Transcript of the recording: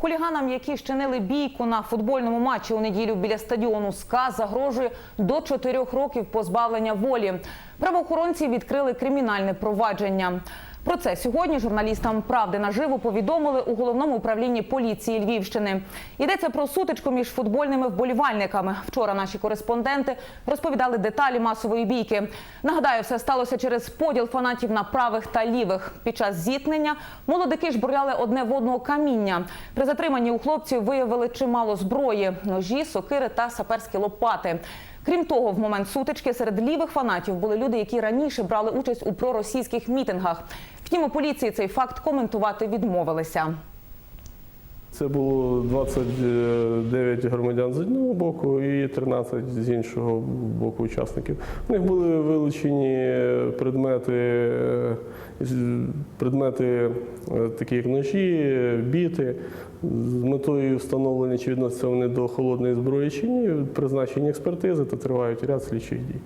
Хуліганам, які щинили бійку на футбольному матчі у неділю біля стадіону СКА, загрожує до 4 років позбавлення волі. Правоохоронці відкрили кримінальне провадження. Про це сьогодні журналістам правди наживо повідомили у головному управлінні поліції Львівщини. Йдеться про сутичку між футбольними вболівальниками. Вчора наші кореспонденти розповідали деталі масової бійки. Нагадаю, все сталося через поділ фанатів на правих та лівих. Під час зіткнення молодики жбурляли одне в одного каміння. При затриманні у хлопців виявили чимало зброї: ножі, сокири та саперські лопати. Крім того, в момент сутички серед лівих фанатів були люди, які раніше брали участь у проросійських мітингах. Втім, у поліції цей факт коментувати відмовилися. Це було 29 громадян з одного боку і 13 з іншого боку учасників. У них були вилучені предмети, е, предмети е, такі як ножі, біти. З метою встановлення, чи відносяться вони до холодної зброї чи ні, призначені експертизи та тривають ряд слідчих дій.